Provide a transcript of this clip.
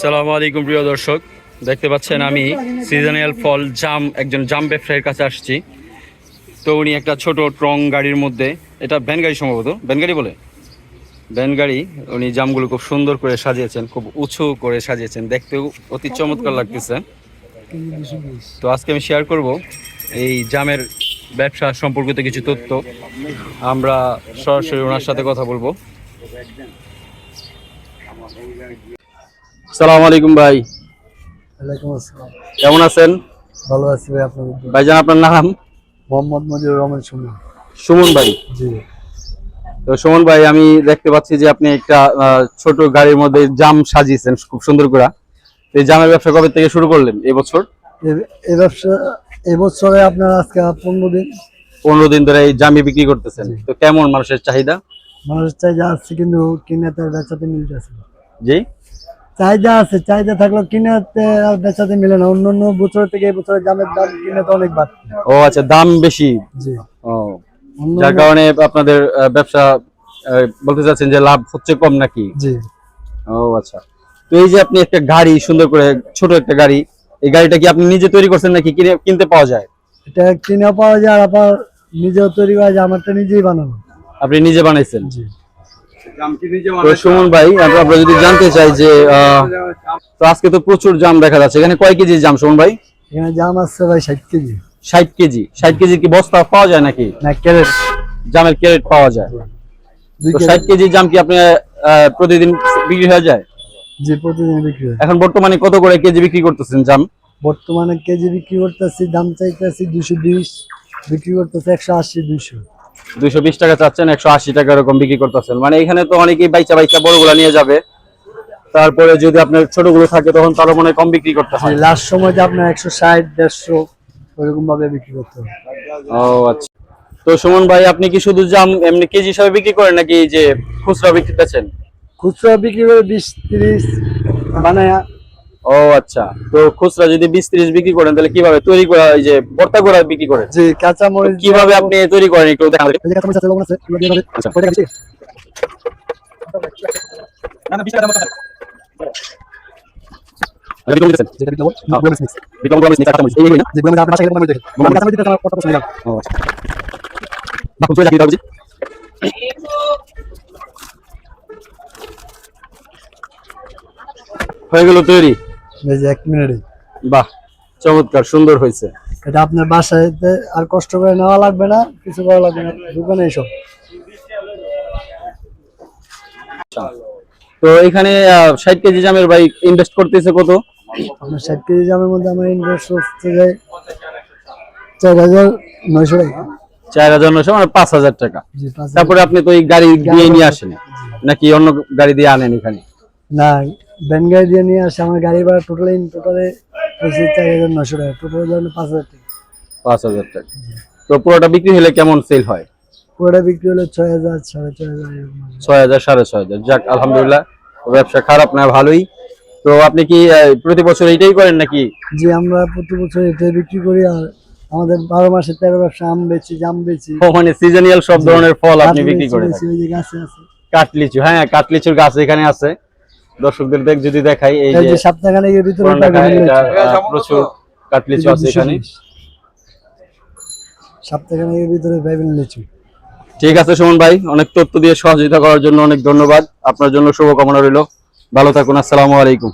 সালামু আলাইকুম, প্রিয় দর্শক। দেখতে পাচ্ছেন আমি সিজনাল ফল জাম, একজন জাম ব্যবসায়ীর কাছে আসছি। তো উনি একটা ছোট ট্রং গাড়ির মধ্যে, এটা ভ্যান গাড়ি সম্ভবত? ভ্যান গাড়ি বলে? ভ্যান গাড়ি, উনি জামগুলো খুব সুন্দর করে সাজিয়েছেন, খুব উঁচু করে সাজিয়েছেন। দেখতেও অতি চমৎকার লাগতেছে। তো আজকে আমি শেয়ার করব এই জামের ব্যবসা সম্পর্কিত কিছু তথ্য। আমরা সরাসরি ওনার সাথে কথা বলব। সালাম আলাইকুম ভাই। ওয়ালাইকুম আসসালাম। কেমন আছেন? ভালো আছি ভাই আপনার ভাইজান আপনার নাম? মোহাম্মদ মজিবুর রহমান সুমন। সুমন ভাই। জি। তো সুমন ভাই আমি দেখতে পাচ্ছি যে আপনি একটা ছোট গাড়ির মধ্যে জাম সাজিয়েছেন খুব সুন্দর করে। এই জামের ব্যবসা কবে থেকে শুরু করলেন এবছর এই ব্যবসা এবছরে আপনার আজকে পনেরো দিন। পনেরো দিন ধরে এই জামি বিক্রি করতেছেন। তো কেমন মানুষের চাহিদা? মানুষের চাহিদা আছে কিন্তু কিনাতে আর বেচাতে মিলতেছে জি। চাহিদা আছে চাহিদা থাকলেও কিনাতে আর বেচাতে মিলে না। অন্য অন্য বছর থেকে এই বছরের দামের দাম কিনাতে অনেক বাড়ছে। ও আচ্ছা দাম বেশি? জি। ও যার কারণে আপনাদের ব্যবসা বলতে চাচ্ছেন যে লাভ হচ্ছে কম নাকি? জি। ও আচ্ছা। তো এই যে আপনি একটা গাড়ি সুন্দর করে ছোট একটা গাড়ি এই গাড়িটা কি আপনি নিজে তৈরি করছেন নাকি কিনে কিনতে পাওয়া যায়? এটা কিনে পাওয়া যায় আর আবার নিজেও তৈরি করা যায় আমারটা নিজেই বানানো। আপনি নিজে বানাইছেন? জি। তো সুমন ভাই আমরা যদি জানতে চাই যে আহ, তো আজকে তো প্রচুর জাম দেখা যাচ্ছে। এখানে কয় কেজি জাম সুমন ভাই? এখানে জাম আসছে ভাই ষাট কেজি। ষাট কেজি। ষাট কেজি কি বস্তা পাওয়া যায় নাকি? না ক্যারেট। জামের ক্যারেট পাওয়া যায়। তো ষাট কেজি জাম কি আপনি আহ, প্রতিদিন বিক্রি হয়ে যায়? জি প্রতিদিন বিক্রি হয়। এখন বর্তমানে কত করে কেজি বিক্রি করতেছেন জাম? বর্তমানে কেজি বিক্রি করতেছি দাম চাইতেছি দুশো বিশ বিক্রি করতেছি একশো আশি দুশো দুইশো বিশ টাকা চাচ্ছেন একশো আশি টাকা এরকম বিক্রি করতেছেন। মানে এখানে তো অনেকেই বাইচা বাইচা বড়গুলা নিয়ে যাবে। তারপরে যদি আপনার ছোটগুলো থাকে তখন তারও মনে হয় কম বিক্রি করতে হয়। লাস্ট সময় যে আপনার একশো ষাট দেড়শো ওইরকম ভাবে বিক্রি করতে হবে ও আচ্ছা। তো সুমন ভাই আপনি কি শুধু জাম এমনি কেজি হিসাবে বিক্রি করেন নাকি যে খুচরা বিক্রি করতেছেন খুচরা বিক্রি করে বিশ তিরিশ বানায় ও আচ্ছা। তো খুচরা যদি বিশ ত্রিশ বিক্রি করেন তাহলে কীভাবে তৈরি করা এই যে ভর্তা করে বিক্রি করেন? যে কাঁচা মরিচ কীভাবে আপনি তৈরি করেন? একটু দেখা। হয়ে গেল তৈরি। এই যে এক মিনিটে বাহ চমৎকার সুন্দর হয়েছে। এটা আপনার বাসায় আর কষ্ট করে নেওয়া লাগবে না কিছু করা লাগবে না দোকানে এসব তো এখানে ষাট কেজি জামের ভাই ইনভেস্ট করতেছে কত? আপনার ষাট কেজি জামের মধ্যে আমার ইনভেস্ট হচ্ছে যায় চার হাজার নয়শো টাকা। চার হাজার নশো মানে পাঁচ হাজার টাকা। তারপরে আপনি তো এই গাড়ি দিয়ে নিয়ে আসেন। নাকি অন্য গাড়ি দিয়ে আনেন এখানে? না ভ্যান গাড়ি দিয়ে নিয়ে আসে আমার গাড়ি ভাড়া টোটাল ইন টোটালে হচ্ছে চার হাজার নয়শো টাকা। টোটাল ধরেন পাঁচ হাজার টাকা। পাঁচ হাজার টাকা। তো পুরোটা বিক্রি হলে কেমন সেল হয়? পুরোটা বিক্রি হলে ছয় হাজার সাড়ে ছয় হাজার ছয় হাজার সাড়ে ছয় হাজার। যাক আলহামদুলিল্লাহ ব্যবসা খারাপ না ভালোই। তো আপনি কি প্রতি বছর এইটাই করেন নাকি? যে আমরা প্রতি বছর এটাই বিক্রি করি আর আমাদের বারো মাসে তেরো ব্যবসা আম বেচি জাম বেচি। মানে সিজনিয়াল সব ধরনের ফল আপনি বিক্রি বেচি, করে বেচি, থাকেন। ওই যে গাছে আছে। কাটলিচু হ্যাঁ কাটলিচুর গাছ এখানে আছে। দর্শকদের দেখ যদি দেখাই এই যে সাতখানে ভিতরে প্রচুর কাটলিচু আছে এখানে। ভিতরে বাইবেল লিচু। ঠিক আছে সুমন ভাই অনেক তথ্য দিয়ে সহযোগিতা করার জন্য অনেক ধন্যবাদ। আপনার জন্য শুভকামনা রইল। ভালো থাকুন আসসালামু আলাইকুম।